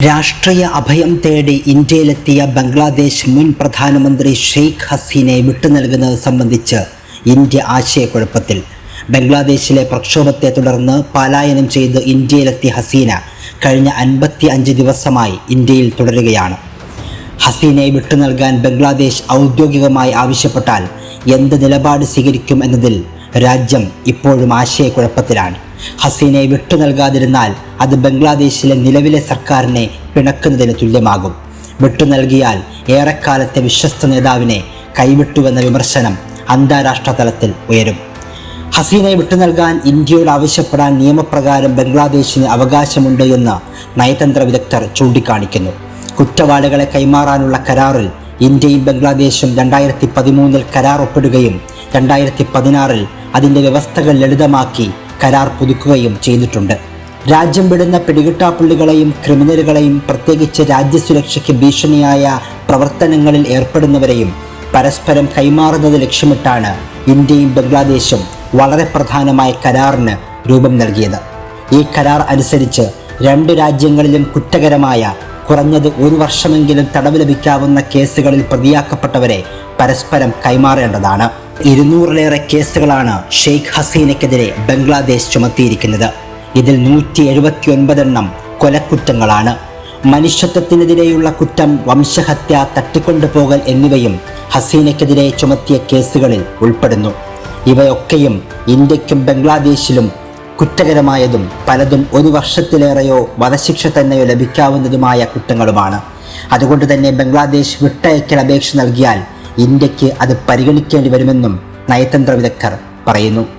രാഷ്ട്രീയ അഭയം തേടി ഇന്ത്യയിലെത്തിയ ബംഗ്ലാദേശ് മുൻ പ്രധാനമന്ത്രി ഷെയ്ഖ് ഹസീനെ വിട്ടുനൽകുന്നത് സംബന്ധിച്ച് ഇന്ത്യ ആശയക്കുഴപ്പത്തിൽ. ബംഗ്ലാദേശിലെ പ്രക്ഷോഭത്തെ തുടർന്ന് പലായനം ചെയ്ത് ഇന്ത്യയിലെത്തിയ ഹസീന കഴിഞ്ഞ അൻപത്തി അഞ്ച് ദിവസമായി ഇന്ത്യയിൽ തുടരുകയാണ്. ഹസീനെ വിട്ടുനൽകാൻ ബംഗ്ലാദേശ് ഔദ്യോഗികമായി ആവശ്യപ്പെട്ടാൽ എന്ത് നിലപാട് സ്വീകരിക്കും എന്നതിൽ രാജ്യം ഇപ്പോഴും ആശയക്കുഴപ്പത്തിലാണ്. ഹസീനെ വിട്ടു നൽകാതിരുന്നാൽ അത് ബംഗ്ലാദേശിലെ നിലവിലെ സർക്കാരിനെ പിണക്കുന്നതിന് തുല്യമാകും. വിട്ടു നൽകിയാൽ ഏറെക്കാലത്തെ വിശ്വസ്ത നേതാവിനെ കൈവിട്ടുവെന്ന വിമർശനം അന്താരാഷ്ട്ര തലത്തിൽ ഉയരും. ഹസീനെ വിട്ടു നൽകാൻ ഇന്ത്യയോട് ആവശ്യപ്പെടാൻ നിയമപ്രകാരം ബംഗ്ലാദേശിന് അവകാശമുണ്ട് എന്ന് നയതന്ത്ര വിദഗ്ധർ ചൂണ്ടിക്കാണിക്കുന്നു. കുറ്റവാളികളെ കൈമാറാനുള്ള കരാറിൽ ഇന്ത്യയും ബംഗ്ലാദേശും രണ്ടായിരത്തി പതിമൂന്നിൽ കരാർ ഒപ്പിടുകയും രണ്ടായിരത്തി പതിനാറിൽ അതിന്റെ വ്യവസ്ഥകൾ ലളിതമാക്കി കരാർ പുതുക്കുകയും ചെയ്തിട്ടുണ്ട്. രാജ്യം വിടുന്ന പിടികിട്ടാപ്പുള്ളികളെയും ക്രിമിനലുകളെയും പ്രത്യേകിച്ച് രാജ്യസുരക്ഷയ്ക്ക് ഭീഷണിയായ പ്രവർത്തനങ്ങളിൽ ഏർപ്പെടുന്നവരെയും പരസ്പരം കൈമാറുന്നത് ലക്ഷ്യമിട്ടാണ് ഇന്ത്യയും ബംഗ്ലാദേശും വളരെ പ്രധാനമായ കരാറിന് രൂപം നൽകിയത്. ഈ കരാർ അനുസരിച്ച് രണ്ട് രാജ്യങ്ങളിലും കുറ്റകരമായ കുറഞ്ഞത് ഒരു വർഷമെങ്കിലും തടവ് ലഭിക്കാവുന്ന കേസുകളിൽ പ്രതിയാക്കപ്പെട്ടവരെ പരസ്പരം കൈമാറേണ്ടതാണ്. ഇരുന്നൂറിലേറെ കേസുകളാണ് ഷെയ്ഖ് ഹസീനയ്ക്കെതിരെ ബംഗ്ലാദേശ് ചുമത്തിയിരിക്കുന്നത്. ഇതിൽ നൂറ്റി എഴുപത്തി ഒൻപതെണ്ണം കൊലക്കുറ്റങ്ങളാണ്. മനുഷ്യത്വത്തിനെതിരെയുള്ള കുറ്റം വംശഹത്യ തട്ടിക്കൊണ്ടുപോകൽ എന്നിവയും ഹസീനയ്ക്കെതിരെ ചുമത്തിയ കേസുകളിൽ ഉൾപ്പെടുന്നു. ഇവയൊക്കെയും ഇന്ത്യക്കും ബംഗ്ലാദേശിലും കുറ്റകരമായതും പലതും ഒരു വർഷത്തിലേറെയോ വധശിക്ഷ തന്നെയോ ലഭിക്കാവുന്നതുമായ കുറ്റങ്ങളുമാണ്. അതുകൊണ്ട് തന്നെ ബംഗ്ലാദേശ് വിട്ടയക്കൽ അപേക്ഷ നൽകിയാൽ ഇന്ത്യയ്ക്ക് അത് പരിഗണിക്കേണ്ടി വരുമെന്നും നയതന്ത്ര വിദഗ്ധർ പറയുന്നു.